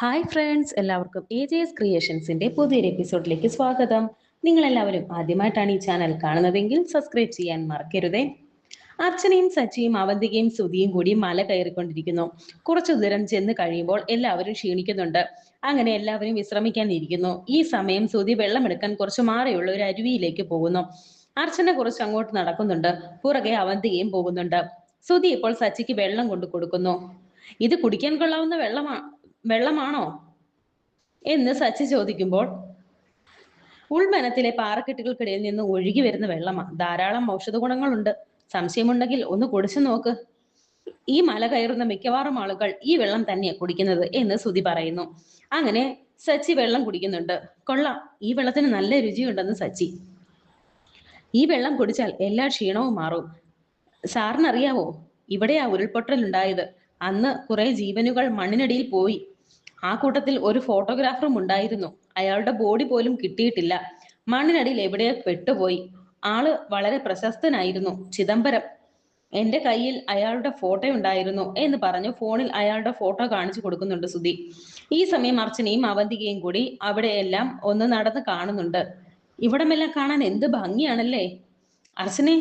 Hi friends എല്ലാവർക്കും A J S ക്രിയേഷൻസിന്റെ പുതിയൊരു എപ്പിസോഡിലേക്ക് സ്വാഗതം. നിങ്ങൾ എല്ലാവരും ആദ്യമായിട്ടാണ് ഈ ചാനൽ കാണുന്നതെങ്കിൽ സബ്സ്ക്രൈബ് ചെയ്യാൻ മറക്കരുതേ. അർച്ചനയും സച്ചിയും അവന്തികയും സുതിയും കൂടി മല കയറിക്കൊണ്ടിരിക്കുന്നു. കുറച്ചു ദൂരം ചെന്ന് കഴിയുമ്പോൾ എല്ലാവരും ക്ഷീണിക്കുന്നുണ്ട്. അങ്ങനെ എല്ലാവരും വിശ്രമിക്കാൻ ഇരിക്കുന്നു ഈ സമയം സുതി വെള്ളമെടുക്കാൻ കുറച്ച് മാറിയുള്ള ഒരു അരുവിയിലേക്ക് പോകുന്നു. അർച്ചന കുറച്ച് അങ്ങോട്ട് നടക്കുന്നുണ്ട്. പുറകെ അവന്തികയും പോകുന്നുണ്ട്. സുതി ഇപ്പോൾ സച്ചിക്ക് വെള്ളം കൊണ്ടു കൊടുക്കുന്നു. ഇത് കുടിക്കാൻ കൊള്ളാവുന്ന വെള്ളമാ. വെള്ളമാണോ? എന്ന് സച്ചി ചോദിക്കുമ്പോൾ ഉൾമനത്തിലെ പാറക്കെട്ടുകൾക്കിടയിൽ നിന്ന് ഒഴുകി വരുന്ന വെള്ളമാണ് ധാരാളം ഔഷധ ഗുണങ്ങളുണ്ട് സംശയമുണ്ടെങ്കിൽ ഒന്ന് കുടിച്ചു നോക്ക്. ഈ മല കയറുന്ന മിക്കവാറും ആളുകൾ ഈ വെള്ളം തന്നെയാണ് കുടിക്കുന്നത് എന്ന് സുതി പറയുന്നു. അങ്ങനെ സച്ചി വെള്ളം കുടിക്കുന്നുണ്ട്. കൊള്ളാം. ഈ വെള്ളത്തിന് നല്ല രുചിയുണ്ടെന്ന് സച്ചി. ഈ വെള്ളം കുടിച്ചാൽ എല്ലാ ക്ഷീണവും മാറും. സാറിനറിയാവോ? ഇവിടെയാ ഉരുൾപൊട്ടൽ ഉണ്ടായത് അന്ന് കുറെ ജീവനുകൾ മണ്ണിനടിയിൽ പോയി. ആ കൂട്ടത്തിൽ ഒരു ഫോട്ടോഗ്രാഫറും ഉണ്ടായിരുന്നു. അയാളുടെ ബോഡി പോലും കിട്ടിയിട്ടില്ല. മണ്ണിനടിയിൽ എവിടെയോ പെട്ടുപോയി. ആൾ വളരെ പ്രശസ്തനായിരുന്നു. ചിദംബരം എന്റെ കയ്യിൽ അയാളുടെ ഫോട്ടോ ഉണ്ടായിരുന്നു എന്ന് പറഞ്ഞു ഫോണിൽ അയാളുടെ ഫോട്ടോ കാണിച്ചു കൊടുക്കുന്നുണ്ട് സുധി. ഈ സമയം അർച്ചനയും അവന്തികയും കൂടി അവിടെയെല്ലാം ഒന്ന് നടന്ന് കാണുന്നുണ്ട്. ഇവിടമെല്ലാം കാണാൻ എന്ത് ഭംഗിയാണല്ലേ? അർച്ചനെ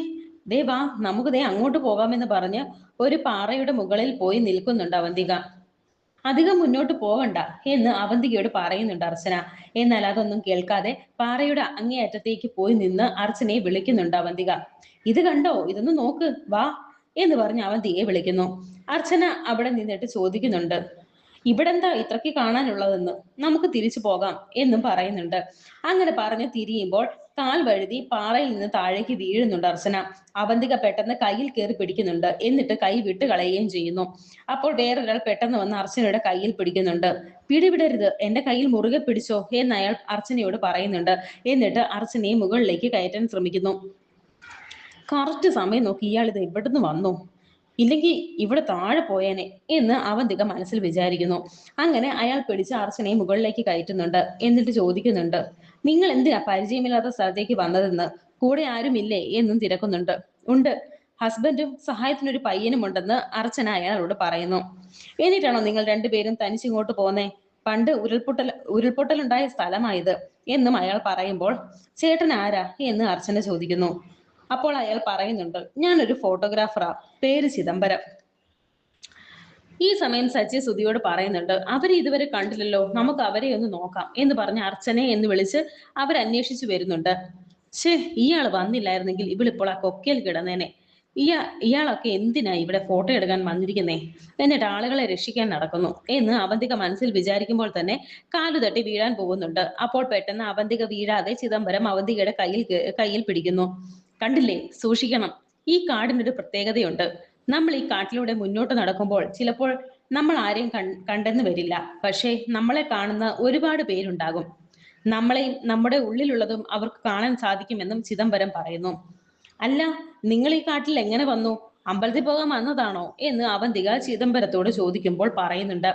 ദേ വാ നമുക്ക് ദേ അങ്ങോട്ട് പോകാമെന്ന് പറഞ്ഞ് ഒരു പാറയുടെ മുകളിൽ പോയി നിൽക്കുന്നുണ്ട് അവന്തിക. അധികം മുന്നോട്ട് പോകണ്ട എന്ന് അവന്തികയോട് പറയുന്നുണ്ട് അർച്ചന. എന്നാൽ അതൊന്നും കേൾക്കാതെ പാറയുടെ അങ്ങേയറ്റത്തേക്ക് പോയി നിന്ന് അർച്ചനയെ വിളിക്കുന്നുണ്ട് അവന്തിക. ഇത് കണ്ടോ? ഇതൊന്ന് നോക്ക്. വാ എന്ന് പറഞ്ഞ് അവന്തികയെ വിളിക്കുന്നു. അർച്ചന അവിടെ നിന്നിട്ട് ചോദിക്കുന്നുണ്ട്. ഇവിടെന്താ ഇത്രയ്ക്ക് കാണാനുള്ളതെന്ന്? നമുക്ക് തിരിച്ചു പോകാം എന്നും പറയുന്നുണ്ട്. അങ്ങനെ പറഞ്ഞ് തിരിയുമ്പോൾ കാൽ വഴുതി പാറയിൽ നിന്ന് താഴേക്ക് വീഴുന്നുണ്ട് അർച്ചന. അവന്തിക പെട്ടെന്ന് കയ്യിൽ കയറി പിടിക്കുന്നുണ്ട്. എന്നിട്ട് കൈ വിട്ട് കളയുകയും ചെയ്യുന്നു. അപ്പോൾ വേറൊരാൾ പെട്ടെന്ന് വന്ന് അർച്ചനയുടെ കയ്യിൽ പിടിക്കുന്നുണ്ട്. പിടിവിടരുത്. എന്റെ കയ്യിൽ മുറുകെ പിടിച്ചോ എന്ന് അയാൾ അർച്ചനയോട് പറയുന്നുണ്ട്. എന്നിട്ട് അർച്ചനയെ മുകളിലേക്ക് കയറ്റാൻ ശ്രമിക്കുന്നു. കറക്റ്റ് സമയം നോക്കി ഇയാൾ ഇത് എവിടുന്ന് വന്നു? ഇല്ലെങ്കിൽ ഇവിടെ താഴെ പോയേനെ എന്ന് അവന്തിക മനസ്സിൽ വിചാരിക്കുന്നു. അങ്ങനെ അയാൾ പിടിച്ച് അർച്ചനയെ മുകളിലേക്ക് കയറ്റുന്നുണ്ട്. എന്നിട്ട് ചോദിക്കുന്നുണ്ട്. നിങ്ങൾ എന്തിനാ പരിചയമില്ലാത്ത സ്ഥലത്തേക്ക് വന്നതെന്ന്? കൂടെ ആരുമില്ലേ എന്നും തിരക്കുന്നുണ്ട്. ഉണ്ട്. ഹസ്ബൻഡും സഹായത്തിനൊരു പയ്യനും ഉണ്ടെന്ന് അർച്ചന അയാളോട് പറയുന്നു. എന്നിട്ടാണോ നിങ്ങൾ രണ്ടുപേരും തനിച്ചിങ്ങോട്ട് പോന്നേ? പണ്ട് ഉരുൾപൊട്ടൽ ഉരുൾപൊട്ടലുണ്ടായ സ്ഥലമായത് എന്നും അയാൾ പറയുമ്പോൾ ചേട്ടൻ ആരാ എന്ന് അർച്ചന ചോദിക്കുന്നു. അപ്പോൾ അയാൾ പറയുന്നുണ്ട് ഞാനൊരു ഫോട്ടോഗ്രാഫറാ പേര് ചിദംബരം. ഈ സമയം സച്ചി സുധിയോട് പറയുന്നുണ്ട് അവരെ ഇതുവരെ കണ്ടില്ലല്ലോ നമുക്ക് അവരെ ഒന്ന് നോക്കാം എന്ന് പറഞ്ഞ് അർച്ചനെ എന്ന് വിളിച്ച് അവരന്വേഷിച്ചു വരുന്നുണ്ട്. ഷേ ഇയാൾ വന്നില്ലായിരുന്നെങ്കിൽ ഇവളിപ്പോൾ ആ കൊക്കയിൽ കിടന്നേനെ. ഇയാ ഇയാളൊക്കെ എന്തിനാ ഇവിടെ ഫോട്ടോ എടുക്കാൻ വന്നിരിക്കുന്നേ? എന്നിട്ട് ആളുകളെ രക്ഷിക്കാൻ നടക്കുന്നു എന്ന് അവന്തിക മനസ്സിൽ വിചാരിക്കുമ്പോൾ തന്നെ കാലു തട്ടി വീഴാൻ പോകുന്നുണ്ട്. അപ്പോൾ പെട്ടെന്ന് അവന്തിക വീഴാതെ ചിദംബരം അവന്തികയുടെ കയ്യിൽ കയ്യിൽ പിടിക്കുന്നു. കണ്ടില്ലേ സൂക്ഷിക്കണം. ഈ കാടിനൊരു പ്രത്യേകതയുണ്ട്. നമ്മൾ ഈ കാട്ടിലൂടെ മുന്നോട്ട് നടക്കുമ്പോൾ ചിലപ്പോൾ നമ്മൾ ആരെയും കണ്ടെന്ന് വരില്ല. പക്ഷേ നമ്മളെ കാണുന്ന ഒരുപാട് പേരുണ്ടാകും. നമ്മളെയും നമ്മുടെ ഉള്ളിലുള്ളതും അവർക്ക് കാണാൻ സാധിക്കുമെന്നും ചിദംബരം പറയുന്നു. അല്ല നിങ്ങൾ ഈ കാട്ടിൽ എങ്ങനെ വന്നു? അമ്പലത്തിൽ പോകാൻ വന്നതാണോ എന്ന് അവന്തിക ചിദംബരത്തോട് ചോദിക്കുമ്പോൾ പറയുന്നുണ്ട്.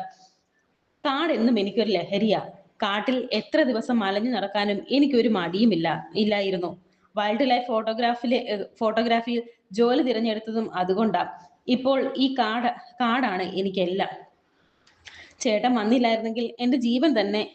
കാട് എന്നും എനിക്കൊരു ലഹരിയ. കാട്ടിൽ എത്ര ദിവസം മലഞ്ഞു നടക്കാനും എനിക്കൊരു മടിയുമില്ല ഇല്ലായിരുന്നു. വൈൽഡ് ലൈഫ് ഫോട്ടോഗ്രാഫിലെ ഫോട്ടോഗ്രാഫിയിൽ ജോലി തിരഞ്ഞെടുത്തതും അതുകൊണ്ടാ. ഇപ്പോൾ ഈ കാട് കാടാണ് എനിക്കെല്ലാം. ചേട്ടൻ വന്നില്ലായിരുന്നെങ്കിൽ എന്റെ ജീവൻ തന്നെ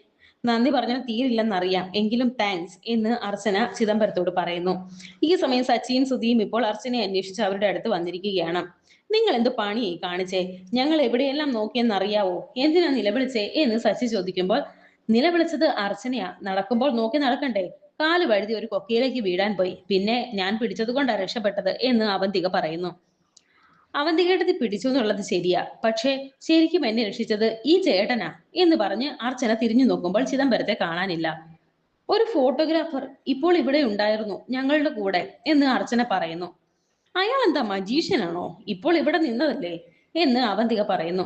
നന്ദി പറഞ്ഞാൽ തീരില്ലെന്നറിയാം. എങ്കിലും താങ്ക്സ് എന്ന് അർച്ചന ചിദംബരത്തോട് പറയുന്നു. ഈ സമയം സച്ചിയും സുധിയും ഇപ്പോൾ അർച്ചനയെ അന്വേഷിച്ച് അവരുടെ അടുത്ത് വന്നിരിക്കുകയാണ്. നിങ്ങൾ എന്ത് പണിയെ കാണിച്ചേ? ഞങ്ങൾ എവിടെയെല്ലാം നോക്കിയെന്നറിയാവോ? എന്തിനാ നിലവിളിച്ചേ? എന്ന് സച്ചി ചോദിക്കുമ്പോൾ നിലവിളിച്ചത് അർച്ചനയാ. നടക്കുമ്പോൾ നോക്കി നടക്കണ്ടേ? കാൽ വഴുതി ഒരു കൊക്കയിലേക്ക് വീഴാൻ പോയി. പിന്നെ ഞാൻ പിടിച്ചത് കൊണ്ടാണ് രക്ഷപ്പെട്ടത് എന്ന് അവന്തിക പറയുന്നു. അവന്തികേട്ടത് പിടിച്ചു എന്നുള്ളത് ശരിയാ. പക്ഷേ ശരിക്കും എന്നെ രക്ഷിച്ചത് ഈ ചേട്ടനാ എന്ന് പറഞ്ഞ് അർച്ചന തിരിഞ്ഞു നോക്കുമ്പോൾ ചിദംബരത്തെ കാണാനില്ല. ഒരു ഫോട്ടോഗ്രാഫർ ഇപ്പോൾ ഇവിടെ ഉണ്ടായിരുന്നു ഞങ്ങളുടെ കൂടെ എന്ന് അർച്ചന പറയുന്നു. അയാൾ എന്താ മജീഷ്യനാണോ? ഇപ്പോൾ ഇവിടെ നിന്നതല്ലേ? എന്ന് അവന്തിക പറയുന്നു.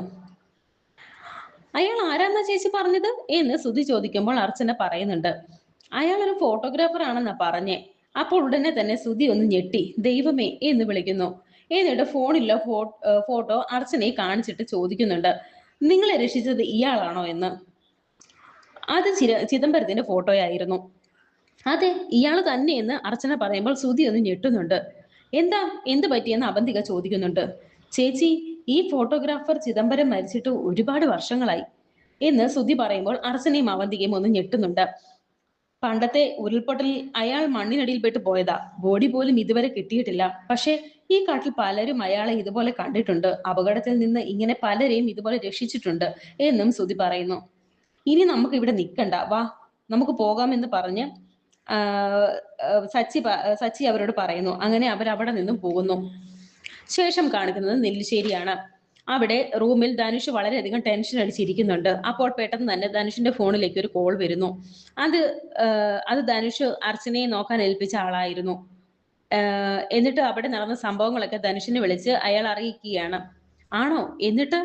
അയാൾ ആരാന്നാ ചേച്ചി പറഞ്ഞത്? എന്ന് സുധി ചോദിക്കുമ്പോൾ അർച്ചന പറയുന്നുണ്ട്. അയാൾ ഒരു ഫോട്ടോഗ്രാഫർ ആണെന്നാ പറഞ്ഞേ. അപ്പോൾ ഉടനെ തന്നെ സുധി ഒന്ന് ഞെട്ടി. ദൈവമേ എന്ന് വിളിക്കുന്നു. എന്നിട്ട് ഫോണിലോ ഫോട്ടോ അർച്ചനയെ കാണിച്ചിട്ട് ചോദിക്കുന്നുണ്ട്. നിങ്ങളെ രക്ഷിച്ചത് ഇയാളാണോ എന്ന്. അത് ചിര ചിദംബരത്തിന്റെ ഫോട്ടോയായിരുന്നു അതെ ഇയാൾ തന്നെയെന്ന് അർച്ചന പറയുമ്പോൾ സുധി ഒന്ന് ഞെട്ടുന്നുണ്ട്. എന്താ എന്ത് പറ്റിയെന്ന് അവന്തിക ചോദിക്കുന്നുണ്ട്. ചേച്ചി ഈ ഫോട്ടോഗ്രാഫർ ചിദംബരം മരിച്ചിട്ട് ഒരുപാട് വർഷങ്ങളായി എന്ന് സുധി പറയുമ്പോൾ അർച്ചനയും അവന്തികയും ഒന്ന് ഞെട്ടുന്നുണ്ട്. പണ്ടത്തെ ഉരുൾപൊട്ടലിൽ അയാൾ മണ്ണിനടിയിൽപ്പെട്ട് പോയതാ. ബോഡി പോലും ഇതുവരെ കിട്ടിയിട്ടില്ല. പക്ഷേ ഈ കാട്ടിൽ പലരും അയാളെ ഇതുപോലെ കണ്ടിട്ടുണ്ട്. അപകടത്തിൽ നിന്ന് ഇങ്ങനെ പലരെയും ഇതുപോലെ രക്ഷിച്ചിട്ടുണ്ട് എന്നും സുതി പറയുന്നു. ഇനി നമുക്ക് ഇവിടെ നിൽക്കണ്ട. വാ നമുക്ക് പോകാമെന്ന് പറഞ്ഞ് സച്ചി സച്ചി അവരോട് പറയുന്നു. അങ്ങനെ അവർ അവിടെ നിന്നും പോകുന്നു. ശേഷം കാണിക്കുന്നത് നെല്ലിശ്ശേരിയാണ്. അവിടെ റൂമിൽ ധനുഷ് വളരെയധികം ടെൻഷൻ അടിച്ചിരിക്കുന്നുണ്ട്. അപ്പോൾ പെട്ടെന്ന് തന്നെ ധനുഷിന്റെ ഫോണിലേക്ക് ഒരു കോൾ വരുന്നു. അത് അത് ധനുഷ് അർച്ചനയെ നോക്കാൻ ഏൽപ്പിച്ച ആളായിരുന്നു. എന്നിട്ട് അവിടെ നടന്ന സംഭവങ്ങളൊക്കെ ധനുഷിനെ വിളിച്ച് അയാൾ അറിയിക്കുകയാണ്. ആണോ? എന്നിട്ട്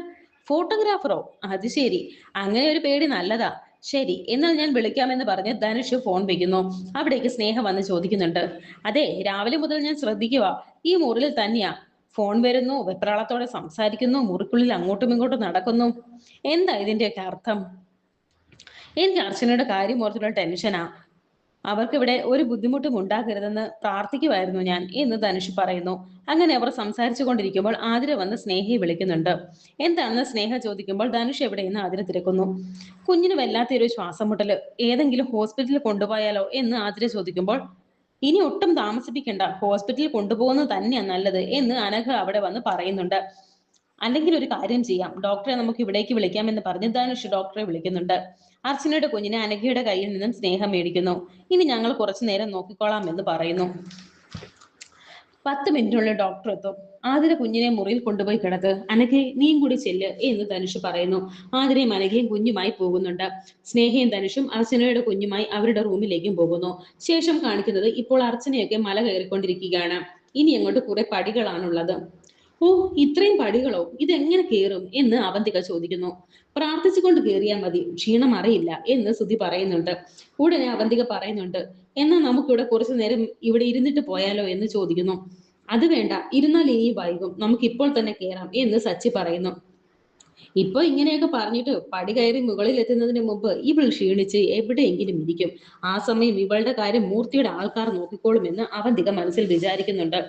ഫോട്ടോഗ്രാഫറോ? അത് ശരി. അങ്ങനെ ഒരു പേടി നല്ലതാ. ശരി എന്നാൽ ഞാൻ വിളിക്കാമെന്ന് പറഞ്ഞ് ധനുഷ് ഫോൺ വെക്കുന്നു. അവിടേക്ക് സ്നേഹ വന്ന് ചോദിക്കുന്നുണ്ട്. അതെ രാവിലെ മുതൽ ഞാൻ ശ്രദ്ധിക്കുക ഈ മുറിയിൽ തന്നെയാ. ഫോൺ വരുന്നു വെപ്രാളത്തോടെ സംസാരിക്കുന്നു മുറിക്കുള്ളിൽ അങ്ങോട്ടും ഇങ്ങോട്ടും നടക്കുന്നു. എന്താ ഇതിന്റെയൊക്കെ അർത്ഥം? എനിക്ക് അർച്ചനയുടെ കാര്യം ഓർത്തുള്ള ടെൻഷനാ. അവർക്കിവിടെ ഒരു ബുദ്ധിമുട്ടും ഉണ്ടാക്കരുതെന്ന് പ്രാർത്ഥിക്കുമായിരുന്നു ഞാൻ എന്ന് ധനുഷ് പറയുന്നു. അങ്ങനെ അവർ സംസാരിച്ചു കൊണ്ടിരിക്കുമ്പോൾ ആതിര വന്ന് സ്നേഹയെ വിളിക്കുന്നുണ്ട്. എന്താണെന്ന് സ്നേഹ ചോദിക്കുമ്പോൾ ധനുഷ് എവിടെയെന്ന് ആതിര തിരക്കുന്നു. കുഞ്ഞിന് വല്ലാത്തൊരു ശ്വാസം മുട്ടൽ ഏതെങ്കിലും ഹോസ്പിറ്റലിൽ കൊണ്ടുപോയാലോ എന്ന് ആതിര ചോദിക്കുമ്പോൾ ഇനി ഒട്ടും താമസിപ്പിക്കണ്ട. ഹോസ്പിറ്റലിൽ കൊണ്ടുപോകുന്നത് തന്നെയാണ് നല്ലത് എന്ന് അനഘ അവിടെ വന്ന് പറയുന്നുണ്ട്. അല്ലെങ്കിൽ ഒരു കാര്യം ചെയ്യാം. ഡോക്ടറെ നമുക്ക് ഇവിടേക്ക് വിളിക്കാം എന്ന് പറഞ്ഞ് ധനുഷ് ഡോക്ടറെ വിളിക്കുന്നുണ്ട്. അർച്ചനയുടെ കുഞ്ഞിനെ അനഘയുടെ കയ്യിൽ നിന്നും സ്നേഹം മേടിക്കുന്നു. ഇനി ഞങ്ങൾ കുറച്ചു നേരം നോക്കിക്കോളാം എന്ന് പറയുന്നു. പത്ത് മിനിറ്റിനുള്ളിൽ ഡോക്ടർ എത്തും. ആതിര കുഞ്ഞിനെ മുറിയിൽ കൊണ്ടുപോയി കിടക്ക്. അനഘയെ നീയും കൂടി ചെല്ല് എന്ന് ധനുഷ് പറയുന്നു. ആതിരയും അനഘയും കുഞ്ഞുമായി പോകുന്നുണ്ട്. സ്നേഹയും ധനുഷും അർച്ചനയുടെ കുഞ്ഞുമായി അവരുടെ റൂമിലേക്കും പോകുന്നു. ശേഷം കാണിക്കുന്നത് ഇപ്പോൾ അർച്ചനയൊക്കെ മല കയറിക്കൊണ്ടിരിക്കുകയാണ്. ഇനി അങ്ങോട്ട് കുറെ പടികളാണുള്ളത്. ഓ ഇത്രയും പടികളോ? ഇതെങ്ങനെ കയറും എന്ന് അവന്തിക ചോദിക്കുന്നു. പ്രാർത്ഥിച്ചുകൊണ്ട് കയറിയാൽ മതി. ക്ഷീണം അറിയില്ല എന്ന് സുധി പറയുന്നുണ്ട്. ഉടനെ അവന്തിക പറയുന്നുണ്ട് എന്നാൽ നമുക്കിവിടെ കുറച്ചു നേരം ഇവിടെ ഇരുന്നിട്ട് പോയാലോ? എന്ന് ചോദിക്കുന്നു. അത് വേണ്ട. ഇരുന്നാൽ ഇനി വൈകും. നമുക്ക് ഇപ്പോൾ തന്നെ കയറാം എന്ന് സച്ചി പറയുന്നു. ഇപ്പൊ ഇങ്ങനെയൊക്കെ പറഞ്ഞിട്ട് പടി കയറി മുകളിൽ എത്തുന്നതിന് മുമ്പ് ഇവൾ ക്ഷീണിച്ച് എവിടെയെങ്കിലും ഇരിക്കും. ആ സമയം ഇവളുടെ കാര്യം മൂർത്തിയുടെ ആൾക്കാർ നോക്കിക്കോളുമെന്ന് അവന്തിക മനസ്സിൽ വിചാരിക്കുന്നുണ്ട്.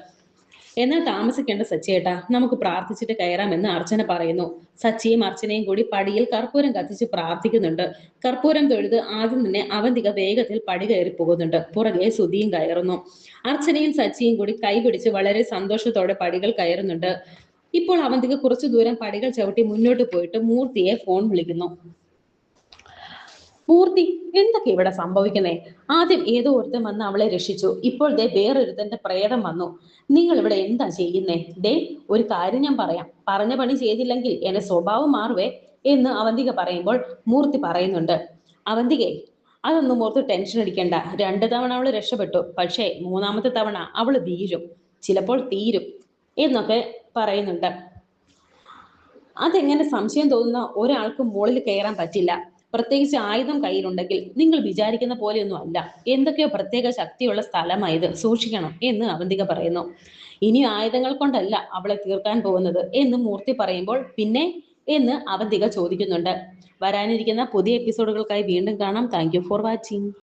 എന്നാൽ താമസിക്കേണ്ട സച്ചിയേട്ടാ നമുക്ക് പ്രാർത്ഥിച്ചിട്ട് കയറാമെന്ന് അർച്ചന പറയുന്നു. സച്ചിയും അർച്ചനയും കൂടി പടിയിൽ കർപ്പൂരം കത്തിച്ച് പ്രാർത്ഥിക്കുന്നുണ്ട്. കർപ്പൂരം തൊഴുത് ആദ്യം തന്നെ അവന്തിക വേഗത്തിൽ പടി കയറി പോകുന്നുണ്ട്. പുറകെ സുധിയും കയറുന്നു. അർച്ചനയും സച്ചിയും കൂടി കൈപിടിച്ച് വളരെ സന്തോഷത്തോടെ പടികൾ കയറുന്നുണ്ട്. ഇപ്പോൾ അവന്തിക കുറച്ചു ദൂരം പടികൾ ചവിട്ടി മുന്നോട്ട് പോയിട്ട് മൂർത്തിയെ ഫോൺ വിളിക്കുന്നു. മൂർത്തി എന്തൊക്കെ ഇവിടെ സംഭവിക്കുന്നേ? ആദ്യം ഏതോ ഒരുത്തൻ വന്ന് അവളെ രക്ഷിച്ചു. ഇപ്പോൾ ദേ വേറൊരുത്തന്റെ പ്രേതം വന്നു. നിങ്ങൾ ഇവിടെ എന്താ ചെയ്യുന്നേ? ദേ ഒരു കാര്യം ഞാൻ പറയാം. പറഞ്ഞ പണി ചെയ്തില്ലെങ്കിൽ എന്റെ സ്വഭാവം മാറുവേ എന്ന് അവന്തിക പറയുമ്പോൾ മൂർത്തി പറയുന്നുണ്ട്. അവന്തികെ അതൊന്നും ഓർത്ത് ടെൻഷൻ അടിക്കണ്ട. രണ്ട് തവണ അവൾ രക്ഷപ്പെട്ടു. പക്ഷേ മൂന്നാമത്തെ തവണ അവൾ വീഴും. ചിലപ്പോൾ തീരും എന്നൊക്കെ പറയുന്നുണ്ട്. അതെങ്ങനെ സംശയം തോന്നുന്ന ഒരാൾക്ക് മുകളിൽ കയറാൻ പറ്റില്ല. പ്രത്യേകിച്ച് ആയുധം കയ്യിലുണ്ടെങ്കിൽ നിങ്ങൾ വിചാരിക്കുന്ന പോലെയൊന്നും അല്ല. എന്തൊക്കെയോ പ്രത്യേക ശക്തിയുള്ള സ്ഥലമായത്. സൂക്ഷിക്കണം എന്ന് അവന്തിക പറയുന്നു. ഇനി ആയുധങ്ങൾ കൊണ്ടല്ല അവളെ തീർക്കാൻ പോകുന്നത് എന്ന് മൂർത്തി പറയുമ്പോൾ പിന്നെ എന്ന് അവന്തിക ചോദിക്കുന്നുണ്ട്. വരാനിരിക്കുന്ന പുതിയ എപ്പിസോഡുകൾക്കായി വീണ്ടും കാണാം. Thank for watching